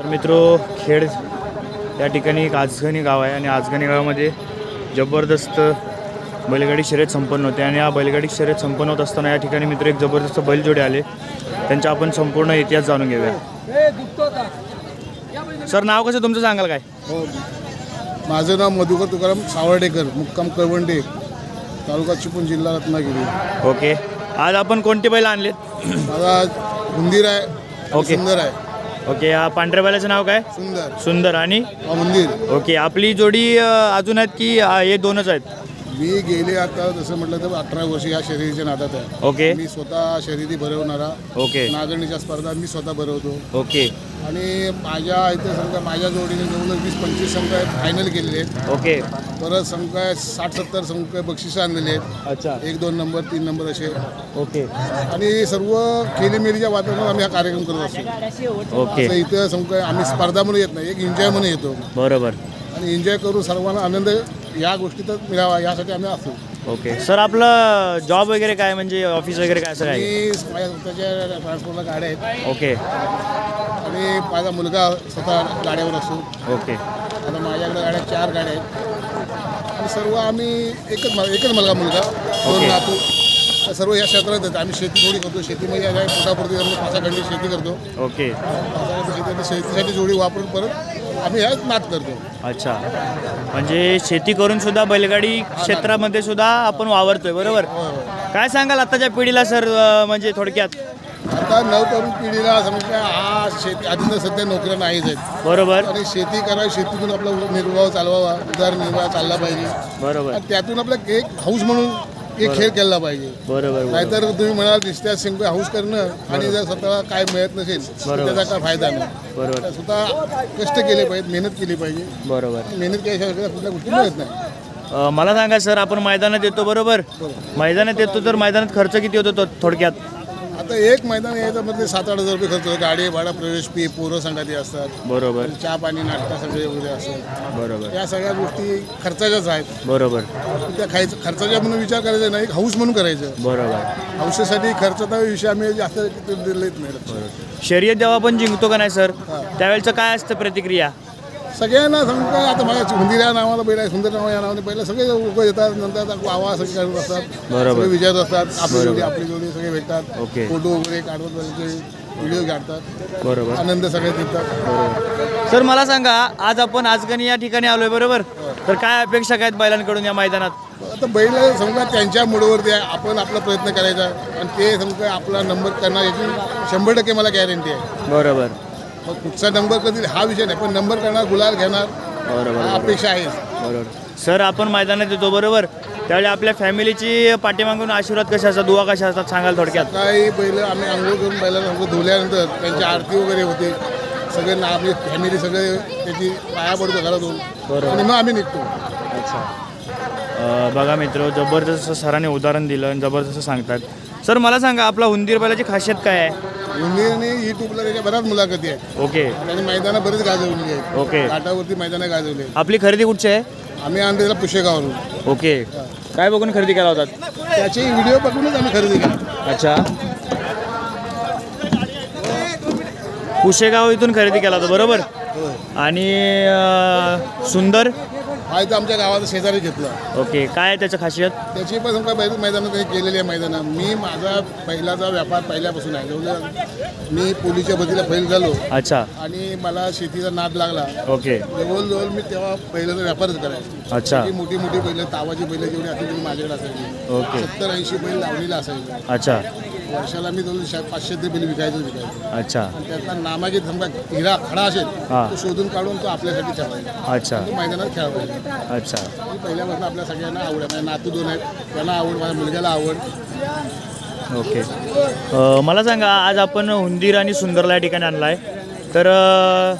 तर मित्रो खेड या ठिकाणी एक आजगणी गाव आहे आणि आजगणी गावामध्ये जबरदस्त बैलगाडी शर्यत संपन्न होते आणि या बैलगाडी शर्यत संपन्न होत असताना या ठिकाणी मित्र एक जबरदस्त बैलजोडे आले. त्यांचा आपण संपूर्ण इतिहास जाणून घेऊया. सर नाव कसं तुमचं सांगाल काय? हो. माझं नाव मधुकर तुकाराम सावर्डेकर मुक्काम कळवंडे तालुका चिपळूण जिल्हा रत्नागिरी. ओके. आज आपण कोणते बैल आणलेत? माझा हुंदीर आहे ओके. सुंदर आहे. ओके या पांढऱ्या बैलाचं नाव काय? सुंदर. सुंदर. आणि? हा मंदिर ओके आपली जोडी अ, अजून आहेत की अ, हे दोनच आहेत? मी गेले आता जसं म्हटलं तर अठरा वर्ष या शर्यतीच्या नादात आहे. ओके. मी स्वतः शर्यती भरवणारा ओके. नागरणीच्या स्पर्धा मी स्वतः भरवतो. ओके. आणि माझ्या इथे समजा माझ्या जोडीने जवळजवळ वीस पंचवीस संघ फायनल केलेले आहेत. ओके. परत संघ साठ सत्तर संघ बक्षिसं आणलेले आहेत. अच्छा. एक दोन नंबर तीन नंबर असे. ओके. आणि सर्व खेळीमेळीच्या वातावरणात आम्ही हा कार्यक्रम करत असतो. ओके. असं इथं समजा आम्ही स्पर्धा म्हणून येत नाही एक एन्जॉय म्हणून येतो. बरोबर. आणि एन्जॉय करून सर्वांना आनंद या गोष्टीतच मिळावा यासाठी आम्ही असतो ओके. सर आपलं जॉब वगैरे काय म्हणजे ऑफिस वगैरे काय असं काय? मी माझ्या स्वतःच्या ट्रान्सपोर्टला गाड्या आहेत. ओके. आणि माझा मुलगा स्वतः गाड्यावर असतो ओके. आता माझ्याकडे गाड्या चार गाड्या आहेत. आणि सर्व आम्ही एकच मा- एकच मुलगा मुलगा. दोन ओके. नातू. सर्व या क्षेत्रात आहेत आम्ही शेती थोडी करतो. शेतीमध्ये आता पोटापुरती आम्ही पाचाखंडी शेती करतो. ओके. पाचाखंडी शेती आणि शेतीसाठी जोडी वापरून परत आम्ही ह्याच नात करतो. अच्छा. म्हणजे शेती करून सुद्धा बैलगाडी क्षेत्रामध्ये सुद्धा आपण वावरतोय बरोबर? काय सांगाल आताच्या पिढीला सर अ, म्हणजे थोडक्यात? आता नवतरुण पिढीला समजा हा शेती आधी तर सध्या नोकऱ्या नाहीच आहेत. बरोबर. आणि शेती करावी शेतीतून आपला निर्वाह चालवावा उदरनिर्वाह चालला पाहिजे. बरोबर. आणि त्यातून आपला एक हाऊस म्हणून एक खेळ केला पाहिजे. बरोबर बरोबर. नाहीतर तुम्ही म्हणाल नुसत्या सिंग हाऊस करणं आणि जर स्वतःला काय मिळत नसेल तर. त्याचा काय फायदा नाही. बरोबर. तर स्वतः कष्ट केले पाहिजेत मेहनत केली पाहिजे. बरोबर. मेहनत केल्याशिवाय कुठल्या गोष्टी मिळत नाही. अ, मला सांगा सर आपण मैदानात येतो बरोबर. मैदानात येतो तर मैदानात खर्च किती होतो तो थोडक्यात? आता एक मैदान यायचं म्हणजे सात आठ हजार रुपये खर्च होतो. गाडी भाडा प्रवेश फी पोरं संघाती असतात. बरोबर. चहा पाणी नाश्ता सगळे वगैरे असतात. बरोबर. या सगळ्या गोष्टी खर्चाच्याच आहेत. बरोबर. त्या खायचं खर्चाच्या म्हणून विचार करायचा नाही एक हाऊस म्हणून करायचं. बरोबर. हौसेसाठी खर्चाचा विषय आम्ही जास्त दिलेत नाही. शर्यत जेव्हा आपण जिंकतो का नाही सर? त्यावेळेचं काय असतं प्रतिक्रिया? सगळ्यांना समजा आता माझ्या हुंदीर या नावाला बैल आहे सुंदर नाव या नावाने पहिलं सगळे लोक येतात नंतर आता वावा सगळे करत असतात बरोबर. सगळे विजयात असतात आपली जोडी आपली जोडी सगळे भेटतात ओके. फोटो वगैरे त्यांचे व्हिडिओ काढतात. बरोबर. आनंद सगळे देतात सर मला सांगा आज आपण आजगणी या ठिकाणी आलोय बरोबर? तर काय अपेक्षा काय आहेत बैलांकडून या मैदानात? आता बैल समजा त्यांच्या मुडवरती आहे आपण आपला प्रयत्न करायचा आणि ते समजा आपला नंबर करणार याची शंभर टक्के मला गॅरंटी आहे. बरोबर. मग कुठचा नंबर कधी हा विषय नाही पण नंबर करणार गुलाल घेणार बरोबर हा अपेक्षा आहे. बरोबर. सर आपण मैदानात येतो बरोबर? त्यावेळी आपल्या फॅमिलीची पाठीमागून आशीर्वाद कशा असतात दुवा कशा असतात सांगाल थोडक्यात. काही बैल आम्ही आंघोळ करून बैलांना आंघोळ धुल्यानंतर त्यांची आरती वगैरे होते. सगळे ना आपली फॅमिली सगळे त्याची पाया पडतो घरातून. बरोबर. आणि मग आम्ही निघतो. अ, बघा मित्र जबरदस्त सरांनी उदाहरण दिलं आणि जबरदस्त सांगतात. सर मला सांगा आपला हुंदीर बैलाची खासियत काय आहे? हिंदीने युट्यूबला त्याच्या बऱ्याच मुलाखती आहेत. ओके. त्यांनी मैदानं बरेच गाजवली आहेत. ओके. घाटावरती मैदानं गाजवली आहेत. आपली खरेदी कुठची आहे? आम्ही आणतो त्याला पुशेगावरून ओके. काय बघून खरेदी केला होता? त्याचे व्हिडिओ बघूनच आम्ही खरेदी केली. अच्छा. कुशेगाव इथून खरेदी केला होता बरोबर? आणि अ, सुंदर? हा इथं आमच्या गावाचा शेजारी घेतला. ओके काय आहे त्याचं खासियत? त्याची पण समजा बरीच मैदानं त्यांनी केलेली आहे मैदानं मी माझा पहिलाचा व्यापार पहिल्यापासून आहे. जवळ मी पोलीच्या बदलीला फैल झालो अच्छा. आणि मला शेतीचा नाद लागला ओके. जवळजवळ मी तेव्हा पहिल्याचा व्यापारच करायचो. अच्छा. ती मोठी मोठी बैल तावाची बैल जेवढी असेल तेवढी माझ्याकडे असायची. ओके. सत्तर ऐंशी बैल लावणीला असायची. अच्छा. वर्षाला मी शा- पाचशे ते बैल विकायचो विकायचो. अच्छा. आणि त्यातला नामागे समजा हिरा खडा असेल हा. तो शोधून काढून तो आपल्यासाठी ठेवायचा. अच्छा. तो मैदानात खेळवायचा अच्छा. ही पहिल्यापासून आपल्या सगळ्यांना आवड आहे. माझे नातू दोन आहेत. त्यांना आवड माझ्या मुलग्याला आवड. ओके. अ, मला सांगा आज आपण हुंदीर आणि सुंदरला या ठिकाणी आणला आहे तर अ,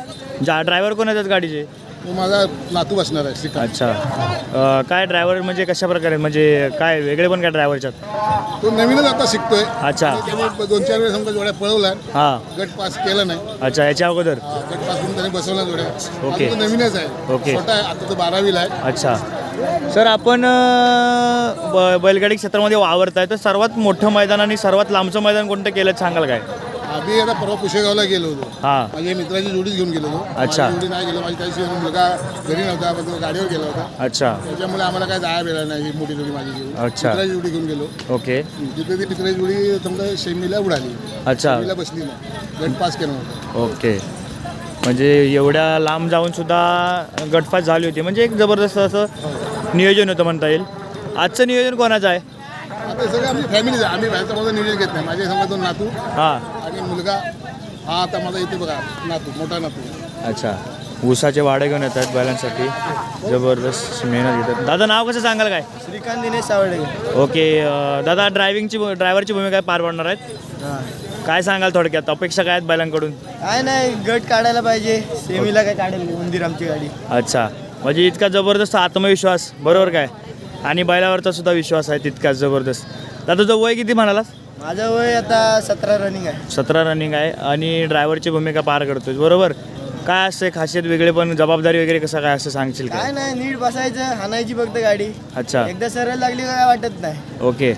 जा ड्रायव्हर कोण आहेत गाडीचे? तो माझा नातू बसणार आहे श्रीकांत. अच्छा. अ, काय ड्रायव्हर म्हणजे कशा प्रकारे म्हणजे काय वेगळे पण काय ड्रायव्हरच्यात तो नवीनच आता शिकतोय. अच्छा. त्यामुळे दोन चार वेळेस समजा जोड्या पळवला हां. गट पास केला नाही. अच्छा याच्या अगोदर? गट पास करून त्याने बसवला जोड्या. ओके. तो नवीनच आहे. ओके. छोटा आहे आता तो बारावीला आहे. अच्छा. सर आपण अ, ब बैलगाडी क्षेत्रामध्ये वावरताय. तर सर्वात मोठं मैदान आणि सर्वात लांबचं मैदान कोणतं केलं सांगाल काय? आम्ही आता परवा पुशेगावला गेलो होतो. हां. माझ्या मित्राची जोडीच घेऊन गेलो होतो. अच्छा. माझी जोडी नाही गेलो माझी त्याशी मुलगा घरी नव्हता पण तो गाडीवर गेला होता. अच्छा. त्याच्यामुळे आम्हाला काय जायला मिळालं नाही ही मोठी जोडी माझी घेऊन अच्छा. मित्राची जोडी घेऊन गेलो. ओके. तिथे ती मित्राची जोडी समजा शेमीला उडाली. अच्छा. शेमीला बसली नाही. गट पास केलं होतं ओके. म्हणजे एवढ्या लांब जाऊन सुद्धा गटपास झाली होती. म्हणजे एक जबरदस्त असं नियोजन होतं म्हणता येईल. आजचं नियोजन कोणाचं आहे? आता हे सगळं आमची फॅमिली आम्ही बाहेरचा माझं नियोजन घेत नाही. माझे समजा दोन नातू. हां. मुलगा हा आता माझा इथे बघा नातू मोठा नातू. अच्छा. ऊसाचे वाडे घेऊन येतात बैलांसाठी. जबरदस्त मेहनत घेतात. दादा नाव कसं सांगाल काय? श्रीकांत दिनेश सावळे. ओके अं, दादा ड्रायव्हिंगची ड्रायव्हरची भूमिका पार पडणार आहेत? काय सांगाल थोडक्यात? अपेक्षा काय आहेत बैलांकडून? काय नाही गट काढायला पाहिजे. सेमीला काय काढेल मंदिर आमची गाडी. अच्छा. म्हणजे इतका जबरदस्त आत्मविश्वास बरोबर काय? आणि बैलावरचा सुद्धा विश्वास आहे तितकाच जबरदस्त. दादा तुझं वय किती म्हणालास? माझं वय आता सतरा रनिंग आहे. सतरा रनिंग आहे आणि ड्रायव्हरची भूमिका पार करतोय. बरोबर? काय असते खासियत वेगळे पण जबाबदारी वगैरे कसं काय असं सांगशील काय काय नाही नीट बसायचं हाणायची फक्त गाडी. अच्छा. एकदा सरळ लागली का काय वाटत नाही. ओके.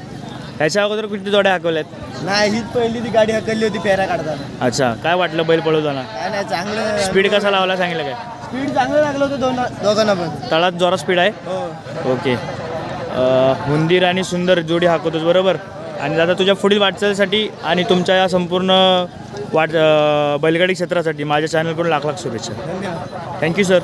ह्याच्या अगोदर किती जोड्या हाकवल्यात? नाही हीच पहिली ती गाडी हकलली होती फेऱ्या काढताना. अच्छा. काय वाटलं बैल पळवताना? काय नाही चांगलं. स्पीड कसा लावला सांगितलं काय? स्पीड चांगलं लागलं होतं दोन दोघांना पण. तळात जोरात स्पीड आहे? हो. ओके. अ, हुंदीर आणि सुंदर जोडी हाकवतोस बरोबर? आणि दादा तुझ्या पुढील वाटचालीसाठी आणि तुमच्या या संपूर्ण वाट बैलगाडी क्षेत्रासाठी माझ्या चॅनलकडून लाख लाख शुभेच्छा. धन्यवाद. Thank you sir